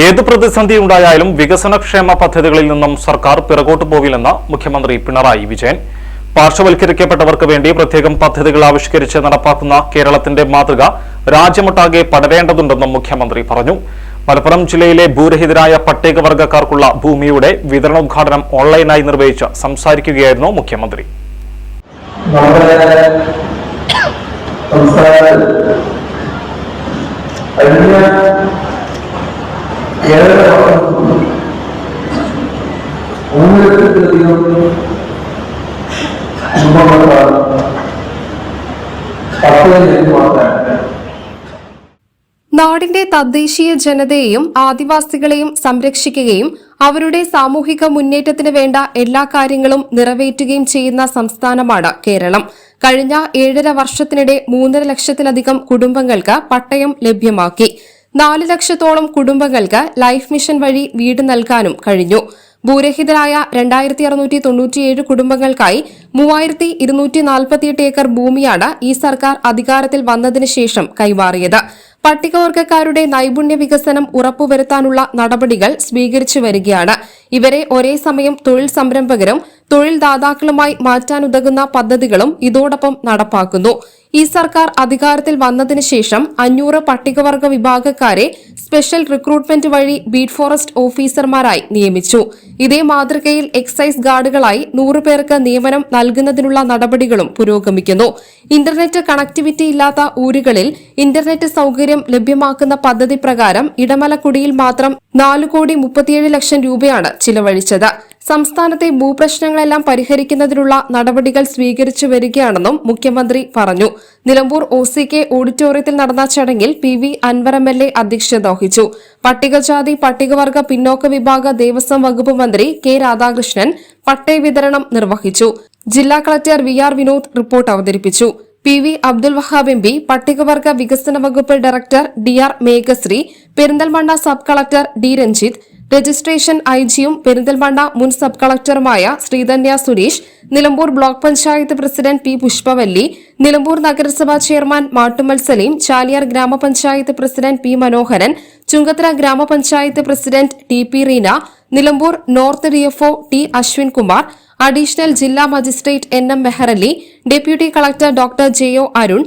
ഏത് പ്രതിസന്ധി ഉണ്ടായാലും വികസനക്ഷേമ പദ്ധതികളിൽ നിന്നും സർക്കാർ പിറകോട്ട് പോവില്ലെന്ന് മുഖ്യമന്ത്രി പിണറായി വിജയൻ. പാർശ്വവൽക്കരിക്കപ്പെട്ടവർക്ക് വേണ്ടി പ്രത്യേകം പദ്ധതികൾ ആവിഷ്കരിച്ച് നടപ്പാക്കുന്ന കേരളത്തിന്റെ മാതൃക രാജ്യമൊട്ടാകെ പടരേണ്ടതുണ്ടെന്നും മുഖ്യമന്ത്രി പറഞ്ഞു. മലപ്പുറം ജില്ലയിലെ ഭൂരഹിതരായ പട്ടികവർഗക്കാർക്കുള്ള ഭൂമിയുടെ വിതരണോദ്ഘാടനം ഓൺലൈനായി നിർവഹിച്ച് സംസാരിക്കുകയായിരുന്നു മുഖ്യമന്ത്രി. ഏഴര ലക്ഷത്തിലധികം നാടിന്റെ തദ്ദേശീയ ജനതയെയും ആദിവാസികളെയും സംരക്ഷിക്കുകയും അവരുടെ സാമൂഹിക മുന്നേറ്റത്തിന് വേണ്ട എല്ലാ കാര്യങ്ങളും നിറവേറ്റുകയും ചെയ്യുന്ന സംസ്ഥാനമാണ് കേരളം. കഴിഞ്ഞ ഏഴര വർഷത്തിനിടെ മൂന്നര ലക്ഷത്തിലധികം കുടുംബങ്ങൾക്ക് പട്ടയം ലഭ്യമാക്കി. നാല് ലക്ഷത്തോളം കുടുംബങ്ങൾക്ക് ലൈഫ് മിഷൻ വഴി വീട് നൽകാനും കഴിഞ്ഞു. ഭൂരഹിതരായ രണ്ടായിരത്തി അറുന്നൂറ്റി തൊണ്ണൂറ്റിയേഴ് കുടുംബങ്ങൾക്കായി മൂവായിരത്തി ഇരുന്നൂറ്റി നാൽപ്പത്തിയെട്ട് ഏക്കർ ഭൂമിയാണ് ഈ സർക്കാർ അധികാരത്തിൽ വന്നതിന് ശേഷം കൈമാറിയത്. പട്ടികവർഗക്കാരുടെ നൈപുണ്യ വികസനം ഉറപ്പുവരുത്താനുള്ള നടപടികൾ സ്വീകരിച്ചു വരികയാണ്. ഇവരെ ഒരേ സമയം തൊഴിൽ സംരംഭകരും തൊഴിൽ ദാതാക്കളുമായി മാറ്റാനുതകുന്ന പദ്ധതികളും ഇതോടൊപ്പം നടപ്പാക്കുന്നു. ഈ സർക്കാർ അധികാരത്തിൽ വന്നതിന് ശേഷം അഞ്ഞൂറ് പട്ടികവർഗ വിഭാഗക്കാരെ സ്പെഷ്യൽ റിക്രൂട്ട്മെന്റ് വഴി ബീറ്റ് ഫോറസ്റ്റ് ഓഫീസർമാരായി നിയമിച്ചു. ഇതേ മാതൃകയിൽ എക്സൈസ് ഗാർഡുകളായി നൂറ് പേർക്ക് നിയമനം നൽകുന്നതിനുള്ള നടപടികളും പുരോഗമിക്കുന്നു. ഇന്റർനെറ്റ് കണക്ടിവിറ്റി ഇല്ലാത്ത ഊരുകളിൽ ഇന്റർനെറ്റ് സൌകര്യം ലഭ്യമാക്കുന്ന പദ്ധതി പ്രകാരം ഇടമലക്കുടിയിൽ മാത്രം നാലു കോടി മുപ്പത്തിയേഴ് ലക്ഷം രൂപയാണ് ചിലവഴിച്ചത്. സംസ്ഥാനത്തെ ഭൂപ്രശ്നങ്ങളെല്ലാം പരിഹരിക്കുന്നതിനുള്ള നടപടികൾ സ്വീകരിച്ചു വരികയാണെന്നും മുഖ്യമന്ത്രി പറഞ്ഞു. നിലമ്പൂർ ഒ സി കെ ഓഡിറ്റോറിയത്തിൽ നടന്ന ചടങ്ങിൽ P V Anwar M L A അധ്യക്ഷത വഹിച്ചു. പട്ടികജാതി പട്ടികവർഗ പിന്നോക്ക വിഭാഗ ദേവസ്വം വകുപ്പ് മന്ത്രി കെ രാധാകൃഷ്ണൻ പട്ടയ വിതരണം നിർവഹിച്ചു. ജില്ലാ collector V R Vinod report അവതരിപ്പിച്ചു. P V Abdul Wahab M P പട്ടികവർഗ വികസന വകുപ്പ് director D R Meghashree Perinthalmanna sub collector D Ranjith registration I ജിയും പെരിന്തൽമണ്ണ മുൻ sub കളക്ടറുമായ Sreedhanya Suresh Nilambur block panchayat president P Pushpavalli Nilambur നഗരസഭാ chairman Mattumal Saleem Chaliyar ഗ്രാമപഞ്ചായത്ത് president P Manoharan Chungathara ഗ്രാമപഞ്ചായത്ത് president T P Reena Nilambur north DFO T Ashwin Kumar additional ജില്ലാ magistrate N M Meharali deputy collector doctor J O Arun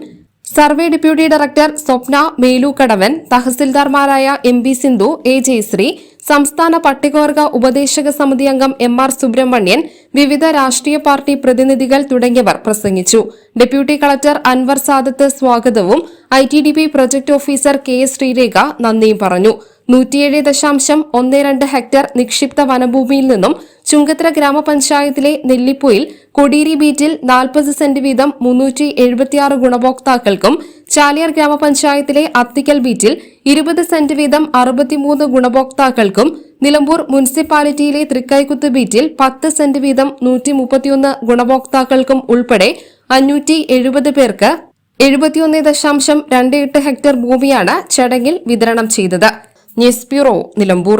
survey deputy director Swapna Melukkadavan തഹസിൽദാർമാരായ M B Sindhu A Jayashree സംസ്ഥാന പട്ടികവർഗ ഉപദേശക സമിതി അംഗം M R Subramanian വിവിധ രാഷ്ട്രീയ party പ്രതിനിധികൾ തുടങ്ങിയവർ പ്രസംഗിച്ചു. ഡെപ്യൂട്ടി കളക്ടർ അൻവർ സാദത്ത് സ്വാഗതവും I T D P project officer K S Sreerekha നന്ദിയും പറഞ്ഞു. നൂറ്റിയേഴ് ദശാംശം ഒന്ന് രണ്ട് ഹെക്ടർ നിക്ഷിപ്ത വനഭൂമിയിൽ നിന്നും ചുങ്കത്തറ ഗ്രാമപഞ്ചായത്തിലെ നെല്ലിപ്പൂയിൽ കൊടീരി ബീറ്റിൽ നാൽപ്പത് സെന്റ് വീതം മുന്നൂറ്റി എഴുപത്തിയാറ് ഗുണഭോക്താക്കൾക്കും ചാലിയാർ ഗ്രാമപഞ്ചായത്തിലെ അത്തിക്കൽ ബീറ്റിൽ ഇരുപത് സെന്റ് വീതം അറുപത്തിമൂന്ന് ഗുണഭോക്താക്കൾക്കും നിലമ്പൂർ മുനിസിപ്പാലിറ്റിയിലെ തൃക്കൈക്കുത്ത് ബീറ്റിൽ പത്ത് സെന്റ് വീതം നൂറ്റി മുപ്പത്തിയൊന്ന് ഗുണഭോക്താക്കൾക്കും ഉൾപ്പെടെ അഞ്ഞൂറ്റി എഴുപത് പേർക്ക് എഴുപത്തിയൊന്ന് ദശാംശം രണ്ട് എട്ട് ഹെക്ടർ ഭൂമിയാണ് ചടങ്ങിൽ വിതരണം ചെയ്തത്. News bureau Nilambur.